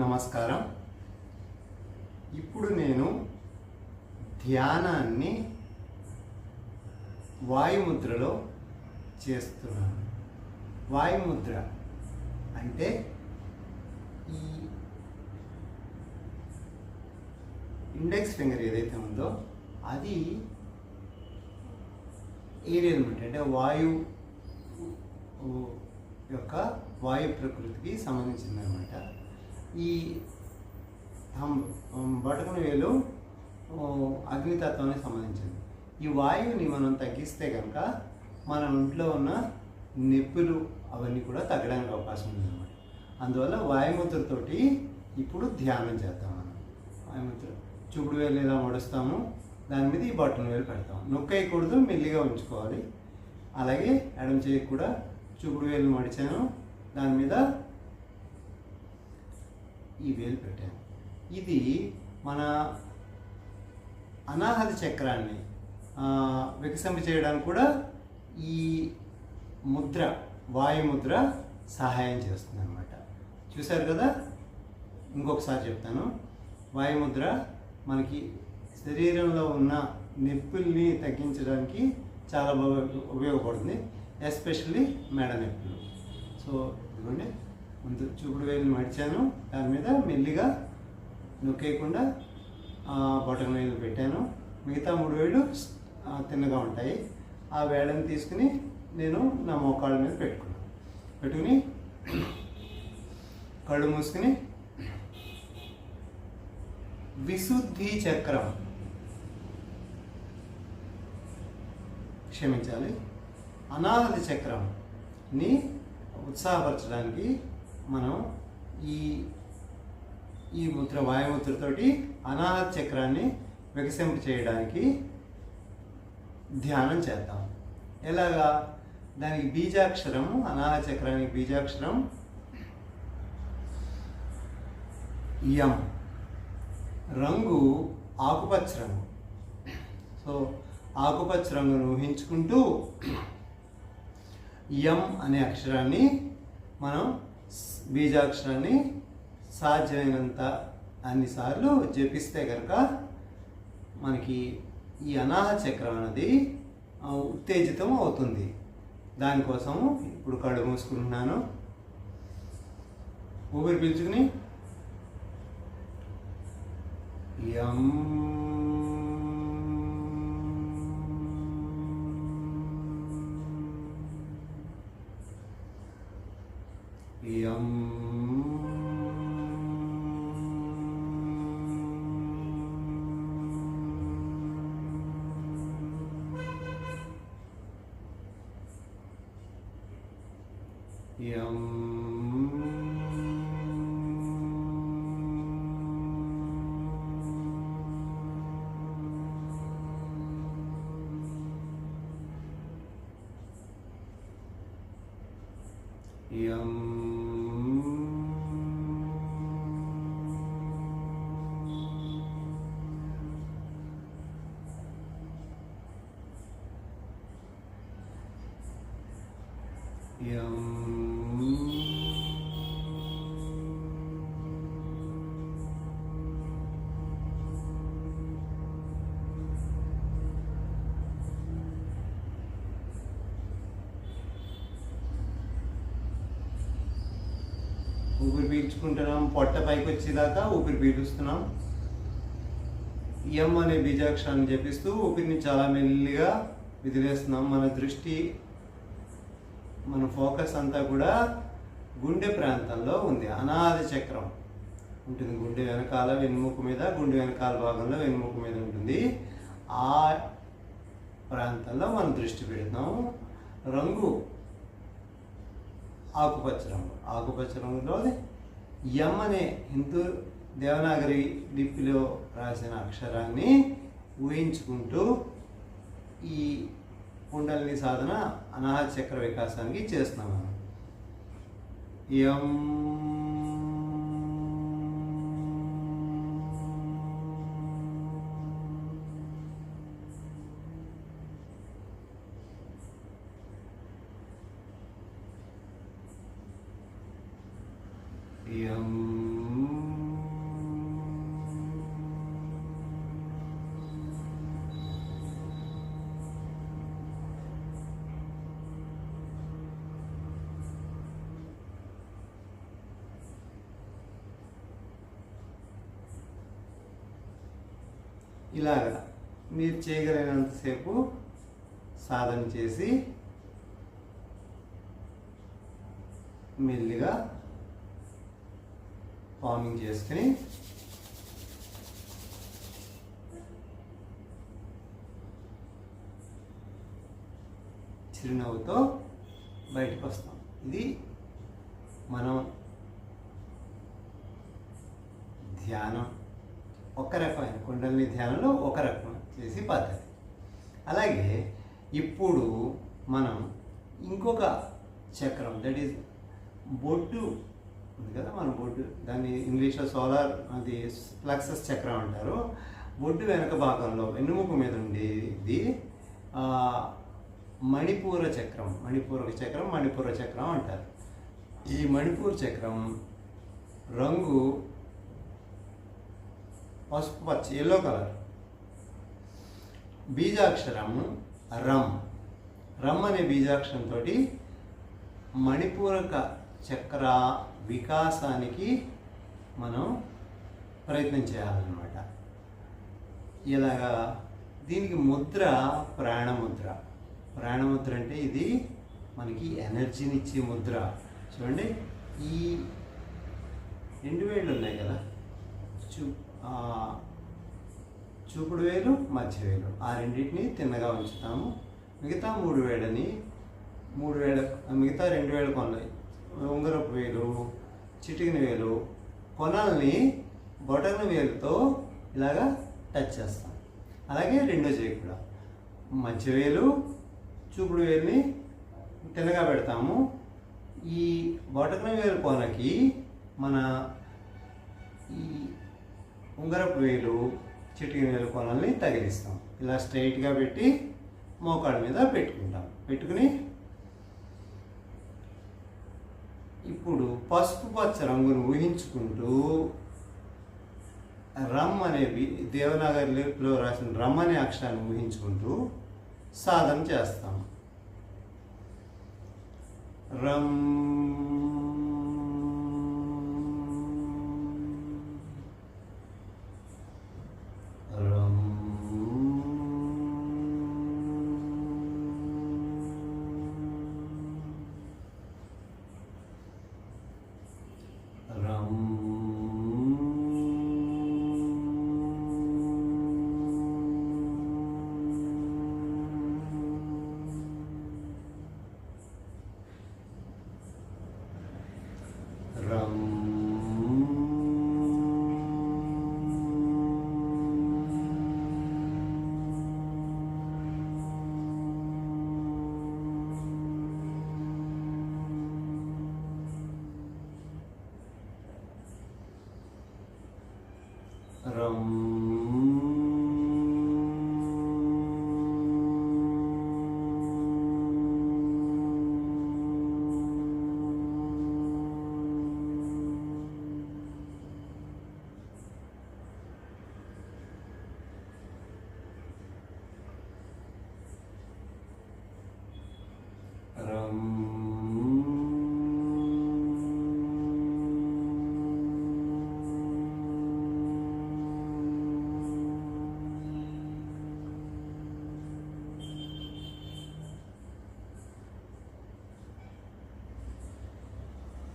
నమస్కారం. ఇప్పుడు నేను ధ్యానాన్ని వాయుముద్రలో చేస్తున్నాను. వాయుముద్ర అంటే ఈ ఇండెక్స్ ఫింగర్ ఏదైతే ఉందో అది ఏరియల్ అనమాట అంటే వాయు యొక్క వాయు ప్రకృతికి సంబంధించిందనమాట అనమాట ఈ బటకుని వేలు అగ్నితత్వానికి సంబంధించింది. ఈ వాయువుని మనం తగ్గిస్తే కనుక మన ఒంట్లో ఉన్న నొప్పులు అవన్నీ కూడా తగ్గడానికి అవకాశం ఉంది అనమాట అందువల్ల వాయుముద్రతోటి ఇప్పుడు ధ్యానం చేద్దాం మనం. వాయుముద్ర చూపుడు వేలు ఇలా మడుస్తాము? దాని మీద ఈ బటన్ వేలు పెడతాం. నొక్కేయకూడదు మెల్లిగా ఉంచుకోవాలి. అలాగే ఎడమ చేయి కూడా చూపుడు వేలు మడిచాను. దాని మీద ఈ వేలు పెట్టాను. ఇది మన అనాహత చక్రాన్ని వికసింప చేయడానికి కూడా ఈ ముద్ర వాయుముద్ర సహాయం చేస్తుంది అనమాట చూశారు కదా? ఇంకొకసారి చెప్తాను. వాయుముద్ర మనకి శరీరంలో ఉన్న నొప్పుల్ని తగ్గించడానికి చాలా బాగా ఉపయోగపడుతుంది ఎస్పెషల్లీ మెడ నొప్పులు. సో ఇదిగోండి. ముందు చూపుడు వేలు మడిచాను. దాని మీద మెల్లిగా నొక్కేయకుండా బటన్ వేలు పెట్టాను. మిగతా మూడు వేలు తిన్నగా ఉంటాయి. ఆ వేళ్ళని తీసుకుని నేను నా మోకాళ్ళ మీద పెట్టుకున్నాను పెట్టుకుని కళ్ళు మూసుకుని విశుద్ధి చక్రం క్షమించాలి. అనాహత చక్రంని ఉత్సాహపరచడానికి మనం ఈ ఈ ముద్ర వాయుముద్రతోటి అనాహత చక్రాన్ని వికసింప చేయడానికి ధ్యానం చేద్దాం. ఎలాగా? దానికి బీజాక్షరం అనాహ చక్రానికి బీజాక్షరం యం. రంగు ఆకుపచ్చ రంగు సో ఆకుపచ్చ రంగును ఊహించుకుంటూ యం అనే అక్షరాన్ని మనం బీజాక్షరాన్ని సాధ్యమైనంత అన్నిసార్లు జపిస్తే కనుక మనకి ఈ అనాహ చక్రం అనేది ఉత్తేజితం అవుతుంది. దానికోసం ఇప్పుడు కళ్ళు మూసుకుంటున్నాను. ఊపిరి పీల్చుకుని. యం యం పీల్చుకుంటున్నాం పొట్ట పైకి వచ్చేదాకా ఊపిరి పీలుస్తున్నాం ఎం అనే బీజాక్షరాన్ని జపిస్తూ ఊపిరిని చాలా మెల్లిగా విదిలేస్తున్నాం. మన దృష్టి మన ఫోకస్ అంతా కూడా గుండె ప్రాంతంలో ఉంది. అనాథ చక్రం ఉంటుంది. గుండె వెనకాల వెన్నుముక మీద గుండె వెనకాల భాగంలో వెన్నుముక మీద ఉంటుంది. ఆ ప్రాంతంలో మనం దృష్టి పెడుతున్నాము. రంగు ఆకుపచ్చ రంగు. ఆకుపచ్చ రంగులో ఎం అనే హిందూ దేవనాగరి లిపిలో రాసిన అక్షరాన్ని ఊహించుకుంటూ ఈ కుండలిని సాధన అనాహ చక్ర వికాసానికి చేస్తున్నాము ఎం ఇలాగా మీరు చేయగలిగినంతసేపు సాధన చేసి మెల్లిగా ఫార్మింగ్ చేసుకుని చిరునవ్వుతో బయటకు వస్తాం. ఇది మనం ధ్యానం. ఒక రకమైన కుండలిని ధ్యానంలో ఒక రకం చేసి పద్ధతి అలాగే ఇప్పుడు మనం ఇంకొక చక్రం దట్ ఈస్ బొడ్డు ఉంది కదా మన బొడ్డు దాన్ని ఇంగ్లీష్లో సోలార్ అది ప్లక్సస్ చక్రం అంటారు. బొడ్డు వెనక భాగంలో వెన్నుముక మీద ఉండేది మణిపూర చక్రం మణిపూర చక్రం మణిపూర చక్రం అంటారు. ఈ మణిపూర్ చక్రం రంగు పసుపు పచ్చ ఎల్లో కలర్ బీజాక్షరం రమ్ రమ్ అనే బీజాక్షరంతో మణిపూరక చక్ర వికాసానికి మనం ప్రయత్నం చేయాలన్నమాట. ఇలాగా దీనికి ముద్ర ప్రాణముద్ర. ప్రాణముద్ర అంటే ఇది మనకి ఎనర్జీని ఇచ్చే ముద్ర. చూడండి. ఈ రెండు వేళ్ళు ఉన్నాయి కదా. చూ చూపుడు వేలు మధ్య వేలు. ఆ రెండింటిని తిన్నగా ఉంచుతాము. మిగతా మూడు వేలని మూడు వేల మిగతా రెండు వేల కొనలు ఉంగరపు వేలు చిటికిన వేలు కొనల్ని బొటన వేలుతో ఇలాగా టచ్ చేస్తాం. అలాగే రెండో చేయి కూడా. మధ్య వేలు చూపుడు వేలుని తిన్నగా పెడతాము. ఈ బొటన వేలు కొనకి మన ఈ ఉంగరపు వేలు చిటికి వేలు కొనల్ని తగిలిస్తాం. ఇలా స్ట్రైట్గా పెట్టి మోకాళ్ళ మీద పెట్టుకుంటాం. పెట్టుకుని ఇప్పుడు పసుపు పచ్చ రంగును ఊహించుకుంటూ రమ్ అనేవి దేవనాగరిలో రాసిన రమ్ అనే అక్షరాన్ని ఊహించుకుంటూ సాధన చేస్తాం. రమ్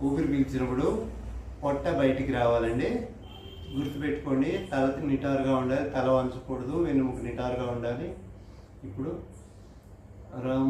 ఊపిరి పీల్చినప్పుడు పొట్ట బయటికి రావాలండి. గుర్తుపెట్టుకోండి తల నిటారుగా ఉండాలి తల వంచకూడదు వెన్నుముక నిటారుగా ఉండాలి. ఇప్పుడు రం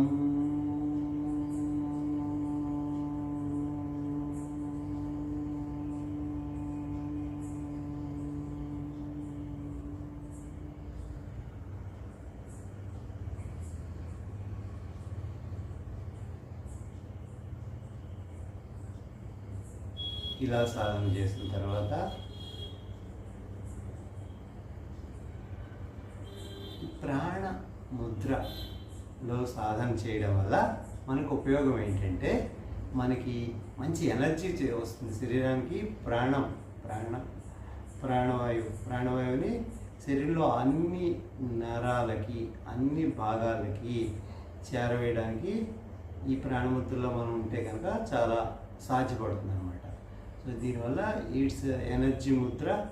ఇలా సాధన చేసిన తర్వాత ప్రాణ ముద్రలో సాధన చేయడం వల్ల మనకు ఉపయోగం ఏంటంటే మనకి మంచి ఎనర్జీ వస్తుంది శరీరానికి ప్రాణం ప్రాణం ప్రాణవాయువు. ప్రాణవాయువుని శరీరంలో అన్ని నరాలకి అన్ని భాగాలకి చేరవేయడానికి ఈ ప్రాణముద్రలో మనం ఉంటే కనుక చాలా సాధ్యపడుతుంది అనమాట సో దీనివల్ల ఇట్స్ ఎనర్జీ ముద్ర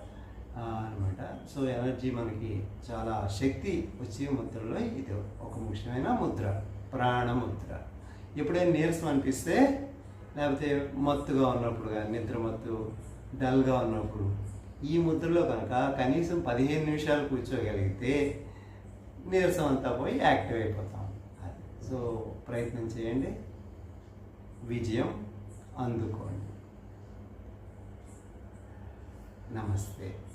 అనమాట సో ఎనర్జీ మనకి చాలా శక్తి వచ్చే ముద్రలో ఇది ఒక ముఖ్యమైన ముద్ర ప్రాణముద్ర ఎప్పుడైనా నీరసం అనిపిస్తే లేకపోతే మత్తుగా ఉన్నప్పుడు కానీ నిద్ర మత్తు డల్గా ఉన్నప్పుడు ఈ ముద్రలో కనుక కనీసం పదిహేను నిమిషాలు కూర్చోగలిగితే నీరసం అంతా పోయి యాక్టివ్ అయిపోతాం. అది. సో ప్రయత్నం చేయండి. విజయం అందుకోండి. ナマステ